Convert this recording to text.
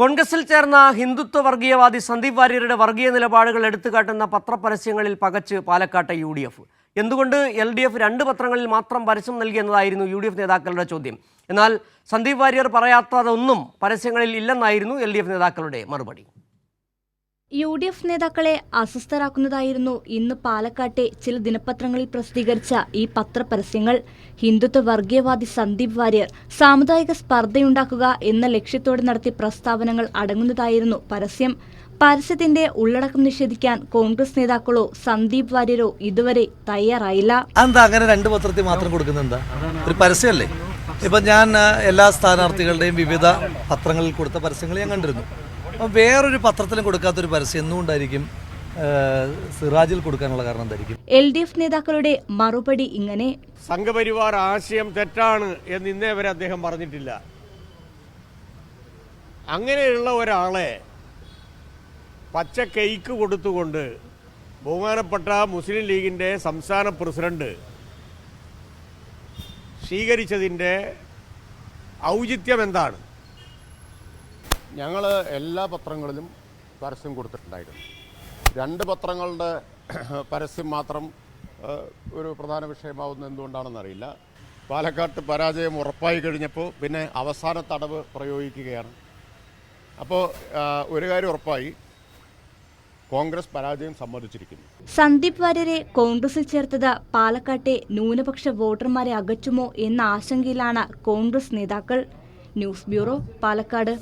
കോൺഗ്രസിൽ ചേർന്ന ഹിന്ദുത്വ വർഗീയവാദി സന്ദീപ് വാര്യരുടെ വർഗീയ നിലപാടുകൾ എടുത്തുകാട്ടുന്ന പത്രപരസ്യങ്ങളിൽ പകച്ച് പാലക്കാട്ടെ യു ഡി എഫ്. എന്തുകൊണ്ട് എൽ ഡി എഫ് രണ്ട് പത്രങ്ങളിൽ മാത്രം പരസ്യം നൽകിയെന്നതായിരുന്നു യു ഡി എഫ് നേതാക്കളുടെ ചോദ്യം. എന്നാൽ സന്ദീപ് വാര്യർ പറയാത്തതൊന്നും പരസ്യങ്ങളിൽ ഇല്ലെന്നായിരുന്നു എൽ ഡി എഫ് നേതാക്കളുടെ മറുപടി. യു ഡി എഫ് നേതാക്കളെ അസ്വസ്ഥരാക്കുന്നതായിരുന്നു ഇന്ന് പാലക്കാട്ടെ ചില ദിനപത്രങ്ങളിൽ പ്രസിദ്ധീകരിച്ച ഈ പത്രപരസ്യങ്ങൾ. ഹിന്ദുത്വ വർഗീയവാദി സന്ദീപ് വാര്യർ സാമുദായിക സ്പർദ്ധയുണ്ടാക്കുക എന്ന ലക്ഷ്യത്തോടെ നടത്തിയ പ്രസ്താവനകൾ അടങ്ങുന്നതായിരുന്നു പരസ്യം. പരസ്യത്തിന്റെ ഉള്ളടക്കം നിഷേധിക്കാൻ കോൺഗ്രസ് നേതാക്കളോ സന്ദീപ് വാര്യരോ ഇതുവരെ തയ്യാറായില്ല. രണ്ട് പത്രത്തിൽ മാത്രം കൊടുക്കുന്നത് ഒരു പരസ്യമല്ലേ? ഇപ്പം ഞാൻ എല്ലാ സ്ഥാനാർത്ഥികളുടെയും വിവിധ പത്രങ്ങളിൽ കൊടുത്ത പരസ്യങ്ങൾ ഞാൻ കണ്ടിരുന്നു. അപ്പം വേറൊരു പത്രത്തിലും കൊടുക്കാത്തൊരു പരസ്യം എന്തുകൊണ്ടായിരിക്കും സിറാജിൽ കൊടുക്കാനുള്ള കാരണം എന്തായിരിക്കും? എൽ ഡി എഫ് നേതാക്കളുടെ മറുപടി ഇങ്ങനെ സംഘപരിവാർ ആശയം തെറ്റാണ് എന്ന് ഇന്നേ വരെ അദ്ദേഹം പറഞ്ഞിട്ടില്ല. അങ്ങനെയുള്ള ഒരാളെ പച്ച കേക്ക് കൊടുത്തുകൊണ്ട് ബഹുമാനപ്പെട്ട മുസ്ലിം ലീഗിന്റെ സംസ്ഥാന പ്രസിഡന്റ് സ്വീകരിച്ചതിന്റെ ഔചിത്യം എന്താണ്? ഞങ്ങൾ എല്ലാ പത്രങ്ങളിലും പരസ്യം കൊടുത്തിട്ടുണ്ടായിരുന്നു. രണ്ട് പത്രങ്ങളുടെ പരസ്യം മാത്രം ഒരു പ്രധാന വിഷയമാവുന്നത് എന്തുകൊണ്ടാണെന്നറിയില്ല പാലക്കാട്ട് പരാജയം ഉറപ്പായി കഴിഞ്ഞപ്പോൾ പിന്നെ അവസാന തടവ് പ്രയോഗിക്കുകയാണ്. അപ്പോൾ ഒരു കാര്യം ഉറപ്പായി. കോൺഗ്രസ് പരാജയം സമ്മതിച്ചിരിക്കുന്നു. സന്ദീപ് വാര്യരെ കോൺഗ്രസിൽ ചേർത്തത് പാലക്കാട്ടെ ന്യൂനപക്ഷ വോട്ടർമാരെ അകറ്റുമോ എന്ന ആശങ്കയിലാണ് കോൺഗ്രസ് നേതാക്കൾ. News bureau Palakkad.